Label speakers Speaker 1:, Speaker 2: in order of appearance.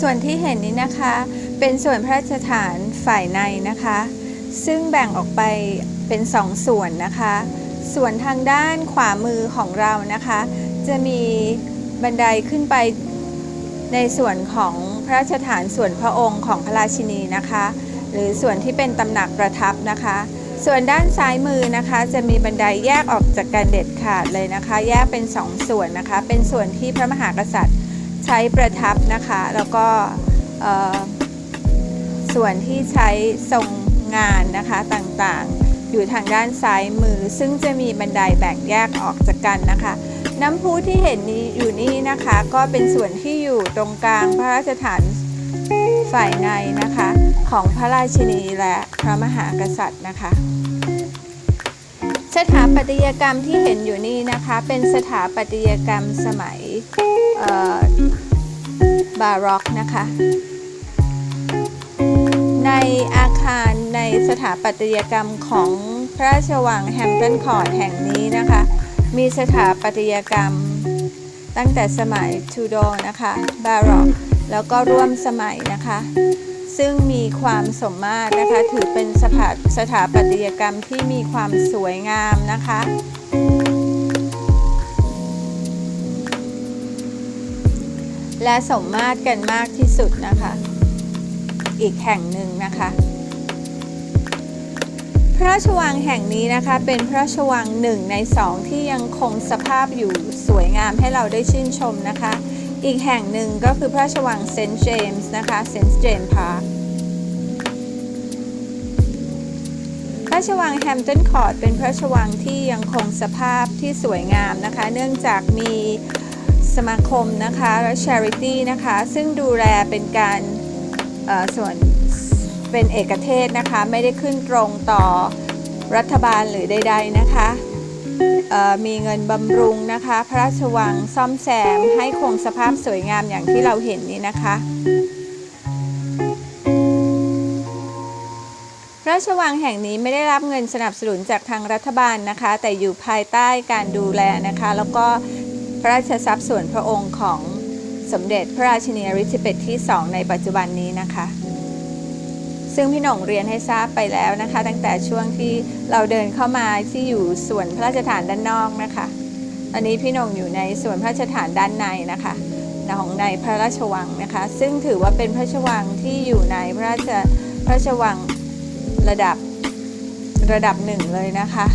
Speaker 1: ส่วนที่เห็นนี้นะคะ เป็นส่วนพระราชฐานฝ่ายในนะคะ ซึ่งแบ่งออกไปเป็นสองส่วนนะคะ ส่วนทางด้านขวามือของเรานะคะ จะมีบันไดขึ้นไปในส่วนของพระราชฐานส่วนพระองค์ของพระราชินีนะคะ หรือส่วนที่เป็นตำหนักประทับนะคะ ส่วนด้านซ้ายมือนะคะ จะมีบันไดแยกออกจากกันเด็ดขาดเลยนะคะ แยกเป็นสองส่วนนะคะ เป็นส่วนที่พระมหากษัตริย์ ช้ประทับนะคะ แล้วก็ส่วนที่ใช้ทรงงานนะคะต่างๆ อยู่ทางด้านซ้ายมือ ซึ่งจะมีบันไดแบ่งแยกออกจากกันนะคะ น้ำพุที่เห็นนี้อยู่นี่นะคะ ก็เป็นส่วนที่อยู่ตรงกลางพระราชฐานฝ่ายในนะคะ ของพระราชินีและพระมหากษัตริย์นะคะ สถาปัตยกรรมที่เห็นอยู่นี่นะคะ เป็นสถาปัตยกรรมสมัยบาร็อกนะคะ ในอาคารในสถาปัตยกรรมของพระราชวังแฮมป์ตันคอร์ทแห่งนี้นะคะ มีสถาปัตยกรรมตั้งแต่สมัยทูโดนะคะบาร็อกแล้วก็ร่วมสมัยนะคะ ซึ่งมีความสมมาตรนะคะ ถือเป็นสถาสถาปัตยกรรมที่มีความสวยงามนะคะ และสมมาตรกันมากที่สุดนะคะ อีกแห่งหนึ่งนะคะ พระราชวังแห่งนี้นะคะ เป็นพระราชวังหนึ่งในสองที่ยังคงสภาพอยู่สวยงามให้เราได้ชื่นชมนะคะ อีกแห่งหนึ่งก็คือพระราชวังเซนต์เจมส์นะคะเซนต์เจมส์พาร์คพระราชวังแฮมป์ตันคอร์ทเป็นพระราชวังที่ยังคงสภาพที่สวยงามนะคะ เนื่องจากมีสมาคมนะคะและ charity นะคะ ซึ่งดูแลเป็นการส่วนเป็นเอกเทศนะคะ ไม่ได้ขึ้นตรงต่อรัฐบาลหรือใดๆนะคะ มีเงินบำรุงนะคะ พระราชวังซ่อมแซมให้คงสภาพสวยงามอย่างที่เราเห็นนี้นะคะ พระราชวังแห่งนี้ไม่ได้รับเงินสนับสนุนจากทางรัฐบาลนะคะ แต่อยู่ภายใต้การดูแลนะคะ แล้วก็พระราชทรัพย์ส่วนพระองค์ของสมเด็จพระราชินีอลิซาเบธที่ 2 ในปัจจุบันนี้นะคะ ซึ่งพี่หน่งเรียนให้ทราบไปแล้วนะคะ ตั้งแต่ช่วงที่เราเดินเข้ามาที่อยู่ส่วนพระราชฐานด้านนอกนะคะตอนนี้พี่หน่งอยู่ในส่วนพระราชฐานด้านในนะคะของในพระราชวังนะคะ ซึ่งถือว่าเป็นพระราชวังที่อยู่ในพระราชพระราชวังระดับระดับหนึ่งเลยนะคะ